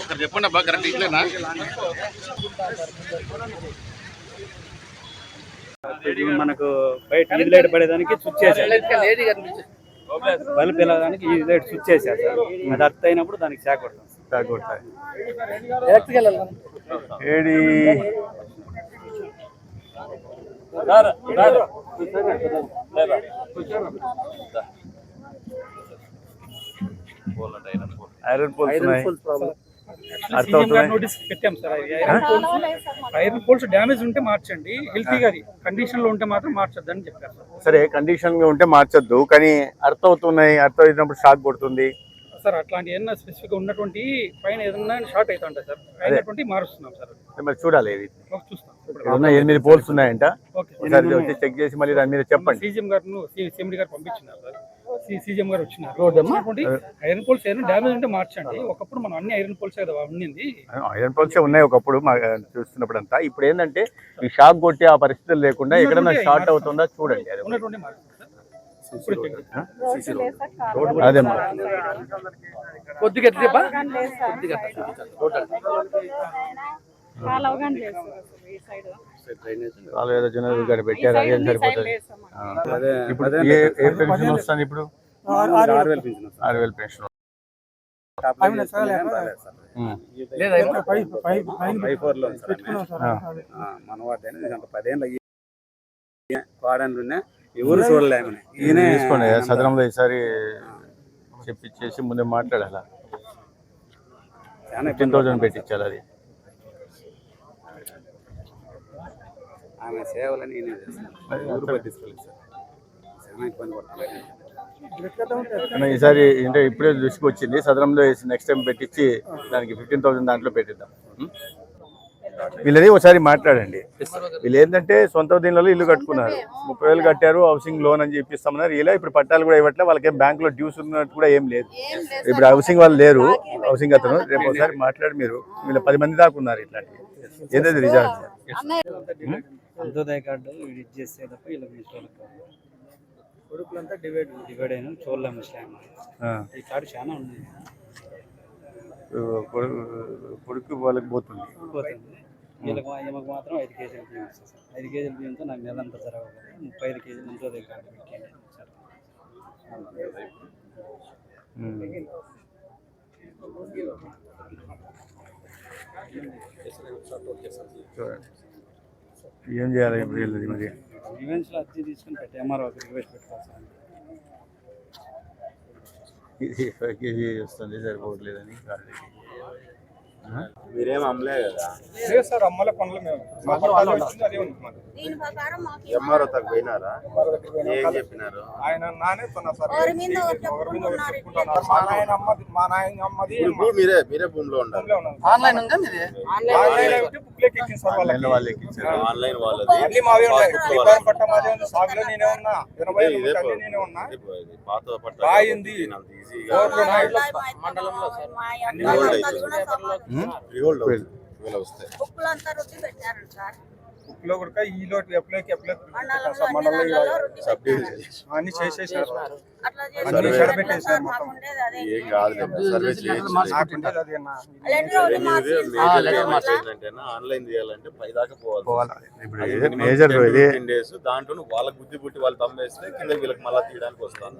ఒకరు చెప్పండి అబ్బా కరెక్ట్ ఇట్లేనా? మనకు బయట ఈది లైట్ పడేదానికి స్విచ్ చేశారు. బల్బ్ వెళ్ళడానికి ఈది లైట్ స్విచ్ చేశారు సార్. అది అర్థ అయినప్పుడు దానికి షాక్ కొడతాం. షాక్ కొడతాయి. ఏడి ఉన్నాయి అర్థమవుతున్నాయి నోటీస్ పెట్టాం సార్ అది iron poles iron poles damage ఉంటే మార్చండి. హెల్తీగా కండిషన్లో ఉంటే మాత్రం మార్చొద్దని చెప్పారు సార్. కండిషన్గా ఉంటే మార్చొద్దు. కానీ అర్థం అవుతున్నాయి అర్థం అయినప్పుడు షాక్ కొడుతుంది. సార్ అట్లాంటి ఏదైనా స్పెసిఫిక్ ఉన్నటువంటి పైన ఏదైనా షార్ట్ అవుతుంటాయి సార్. అయినటువంటి మారుస్తున్నాం సార్. మరి చూడాలి ఇది చూస్తాం. ఎనిమిది పోల్స్ ఉన్నాయంట. ఓకే. ఒకసారి వచ్చి చెక్ చేసి మళ్ళీ దాని మీద చెప్పండి. సీజీఎం గారు సీఎండి గారు పంపించినారు సార్. సీజీఎం గారు వచ్చినారు. ఐరన్ పోల్స్ ఏదైనా డ్యామేజ్ ఉంటే మార్చండి. ఒకప్పుడు మనం అన్ని ఐరన్ పోల్స్ కదా ఉండింది. ఐరన్ పోల్సే ఉన్నాయి ఒకప్పుడు మా చూస్తున్నప్పుడు అంతా ఇప్పుడు ఏంటంటే ఈ షాక్ కొట్టి ఆ పరిస్థితులు లేకుండా ఎక్కడన్నా షార్ట్ అవుతుందా చూడండి అది. ఉన్నటువంటి. అదే కొద్దిగా చెప్పా? వాళ్ళు ఏదో జనరల్ గారు పెట్టారు అదే సరిపోతుంది. ఆ. ఇప్పుడు ఏ ఏ పెన్షన్ వస్తుంది ఇప్పుడు? ఆరు వేలు. Pension um. మనవాడు పదేళ్ళ వాడనుకున్నా ఎవరు చూడలేము ఈయన తీసుకోండి సదనంలో ఈసారి చెప్పించేసి ముందే మాట్లాడాలా? ఫిఫ్టీన్ థౌసండ్ పెట్టించాలి అది? ఆమె సేవలని ఈయన చేస్తాను. ఎవరు పట్టించుకోలేదు సార్. చాలా ఇబ్బంది పడుతుంది. కానీ ఈసారి అంటే ఇప్పుడే దృష్టికి వచ్చింది. సదనంలో నెక్స్ట్ టైం పెట్టించి దానికి ఫిఫ్టీన్ థౌసండ్ దాంట్లో పెట్టిద్దాం? వీళ్ళది ఒకసారి మాట్లాడండి. వీళ్ళు ఏంటంటే సొంత దీనిలో ఇల్లు కట్టుకున్నారు. ముప్పై వేలు కట్టారు హౌసింగ్ లోన్ అని చెప్పిస్తామన్నారు. ఇలా ఇప్పుడు పట్టాలు కూడా ఇవ్వట్లే వాళ్ళకి ఏం బ్యాంకులో డ్యూస్ ఉన్నట్టు కూడా ఏం లేదు. ఇప్పుడు హౌసింగ్ వాళ్ళు లేరు. హౌసింగ్ అతను రేపు ఒకసారి మాట్లాడి మీరు. వీళ్ళు పది మంది దాకా ఉన్నారు ఇట్లాంటివి. ఏదైతే రిజాల్ట్ అంత్యోదయ కార్డు ఇది చేస్తే తప్ప ఇలా మీ వాళ్ళకి కొడుకులంతా డివైడ్ డివైడ్ అయిన చూడలేము ముస్లాం ఈ కార్డు చాలా ఉన్నాయి. కొడుకు వాళ్ళకి పోతుంది. పోతుంది. వీళ్ళకి ఈమెకు మాత్రం ఐదు కేజీలు బియ్యం వస్తుంది సార్. ఐదు కేజీల బియ్యంతో నాకు నెలంతా జరగదు ముప్పై ఐదు కేజీలు అంత్యోదయ కార్డు పెట్టండి సార్. చూడండి. ఏం చేయాలి ఇప్పుడు వీళ్ళది మరి? ఈవెంట్స్లో అర్జీ తీసుకుని పెట్టి ఎంఆర్ఓ రిక్వెస్ట్ పెట్టుకోవాలి సార్ ఇది ఫైవ్ కేజీ వస్తుంది? సరిపోవట్లేదని మీరేం అమ్మలే కదా? లేదు సార్ అమ్మలే పనులు మేము. ఎంఆర్ఓ తగ్గ పోయినారా? ఏం చెప్పినారు? ఆయన నానే. మా నాయన అమ్మది మీరే మీరే భూమిలో ఉండాలి. ఆన్లైన్ ఉందా మీది? ఆన్లైన్ అయితే బుక్లెట్ సార్ వాళ్ళకి. ఆన్లైన్ వాళ్ళు ఎక్కించారు. ఆన్లైన్ వాళ్ళది. అన్ని మావే ఉన్నాయి. దీపావళి పట్ట మాదే ఉంది సాగులో నేనే ఉన్నా. ఎనభై ఇదే ఎనిమిది పో- అన్ని నేనే ఉన్నా. ఇదే ఇది పాత పట్ట రాయింది. అంత ఈజీగా మండలంలో మా అబ్బాయి కూడా సమానం. రిహోల్డ్ అవుతుంది ఇవాళ వస్తాయి బుక్కులంతా రుద్ది పెట్టారు సార్. బుక్లో కూడా ఈ లోటు మండలంలో అన్ని చేసేసారు. అన్ని మొత్తం. ఏం కాదు ఆన్లైన్ చేయాలంటే పై దాకా పోవాలి. మేజర్ దాంట్లో వాళ్ళకి బుద్ధి పుట్టి వాళ్ళు తమ్మేస్తే కింద వీళ్ళకి మళ్ళీ తీయడానికి వస్తాను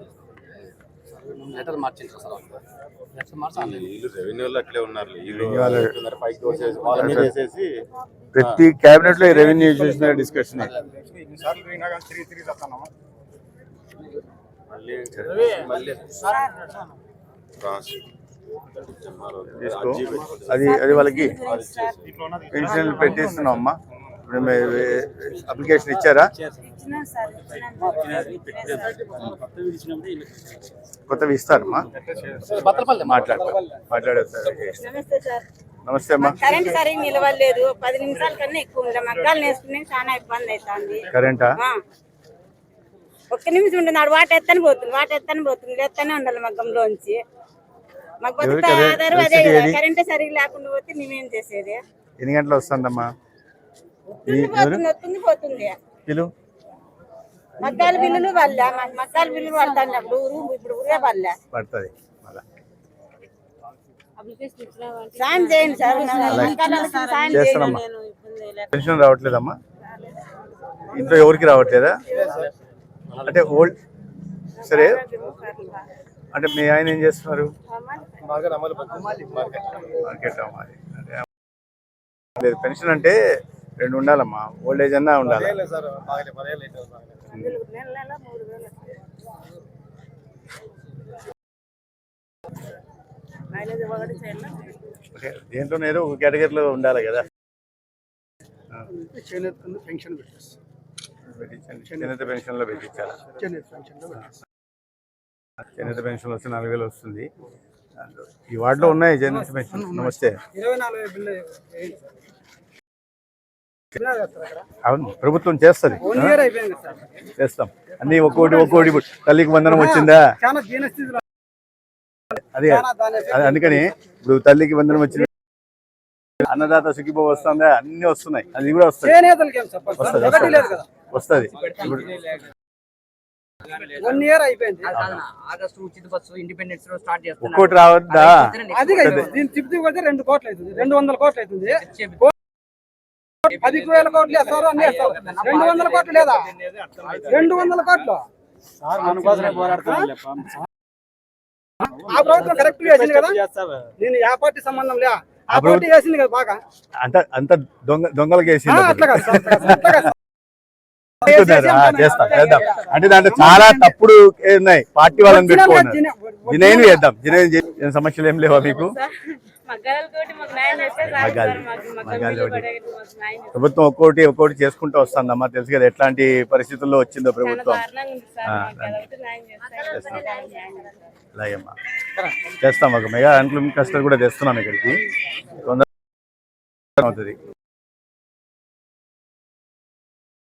వీళ్ళు. రెవెన్యూలో అట్లే ఉన్నారు. వీళ్ళు వాళ్ళు- ఎక్కుతున్నారు, పైకి తోసేసి వాళ్ళ మీద వేసేసి ప్రతి కేబినెట్లో ఈ రెవెన్యూ మీద డిస్కషన్. అది అది వాళ్ళకి పెన్షన్ పెట్టిస్తున్నాం అమ్మా. ఇప్పుడు అప్లికేషన్ ఇచ్చారా? ఇచ్చినాం సార్ ఇచ్చినాం. కొత్తవి ఇస్తారమ్మా మాట్లాడతారు మాట్లాడేస్తారు నమస్తే సార్. నమస్తే అమ్మా. కరెంట్ సరిగ్గా నిలవలేదు. పది నిమిషాల కన్నా ఎక్కువ ఉంది మగ్గాలు నేర్చుకునే చాలా ఇబ్బంది అవుతుంది. కరెంటా? ఆ. ఒక్క నిమిషం ఉంటుంది నాడు వాట ఎత్తని పోతుంది వాట ఎత్తని పోతుంది. ఎత్తనే ఉండాలి మగ్గంలోంచి. మాకు బతుకు? ఆధారం అదే? కరెంట్ సరిగ్గా లేకుండా పోతే మేమేం చేసేది? ఎన్ని గంటలు వస్తుందమ్మా వస్తుంది పోతుంది వస్తుంది పోతుంది పిలు. మగ్గాల బిల్లులు మగ్గాల బిల్లులు ఊరు ఇప్పుడు ఊరే పడుతుంది సాయం చేయండి సార్. పెన్షన్ రావట్లేదమ్మా. ఇంట్లో ఎవరికి రావట్లేదా? అంటే ఓల్డ్ సరే. అంటే మీ ఆయన ఏం చేస్తున్నారు? మార్కెట్ అమ్మాలి పెన్షన్ అంటే రెండు ఉండాలమ్మా. ఓల్డ్ ఏజ్ అన్నా ఉండాలి. దేంట్లో నేను ఒక కేటగిరీలో ఉండాలి కదా? చేనేత పెన్షన్ చేనేత పెన్షన్లో పెట్టించాలి? చేనేత పెన్షన్ వస్తే నాలుగు వేలు వస్తుంది. ఈ వార్డులో ఉన్నాయి చేనేత పెన్షన్ నమస్తే ఇరవై నాలుగు బిల్లు వేయండి సార్. అవును ప్రభుత్వం చేస్తుంది. వన్ ఇయర్ అయిపోయింది సార్. చేస్తాం. అన్ని ఒక్కోటి ఒక్కోటి తల్లికి వందనం వచ్చిందా? అది అందుకని ఇప్పుడు తల్లికి వందనం వచ్చింది. అన్నదాత సుఖీభో వస్తుందా? అన్ని వస్తున్నాయి. అది కూడా వస్తుంది. వస్తుంది వస్తుంది. ఇప్పుడు వన్ ఇయర్ అయిపోయింది. ఆగస్టు ఉచిత బస్సు ఇండిపెండెన్స్లో స్టార్ట్ చేస్తున్నారు. ఒక్కోటి రావద్దా? అది కాదు దీని తిప్పి కొడితే రెండు కోట్లు అవుతుంది. రెండు వందల కోట్లు అవుతుంది. పది వేల కోట్లు వేస్తారు అన్ని వేస్తారు. రెండు వందల కోట్లు లేదా? రెండు వందల కోట్లు. ఆ ప్రభుత్వం కరెక్ట్ వేసింది కదా? నేను ఆ పార్టీ సంబంధం లే. ఆ పార్టీ వేసింది కదా బాగా? అంత అంత దొంగ దొంగలకి ఆ, వేసి అట్లా కాదు. చేస్తాం చేద్దాం. అంటే దాంట్లో చాలా తప్పుడు ఉన్నాయి పార్టీ వాళ్ళని పెట్టుకున్నారు జినైన్ చేద్దాం. జినైన్ సమస్యలు ఏం లేవా మీకు? ప్రభుత్వం ఒక్కోటి ఒక్కోటి చేసుకుంటూ వస్తుందమ్మా. తెలుసు కదా ఎట్లాంటి పరిస్థితుల్లో వచ్చిందో ప్రభుత్వం. చేస్తే. అలాగేమ్మా. ఒక మెగా హ్యాండ్లూమ్ క్లస్టర్ కూడా తెస్తున్నాం ఇక్కడికి. అవుతుంది.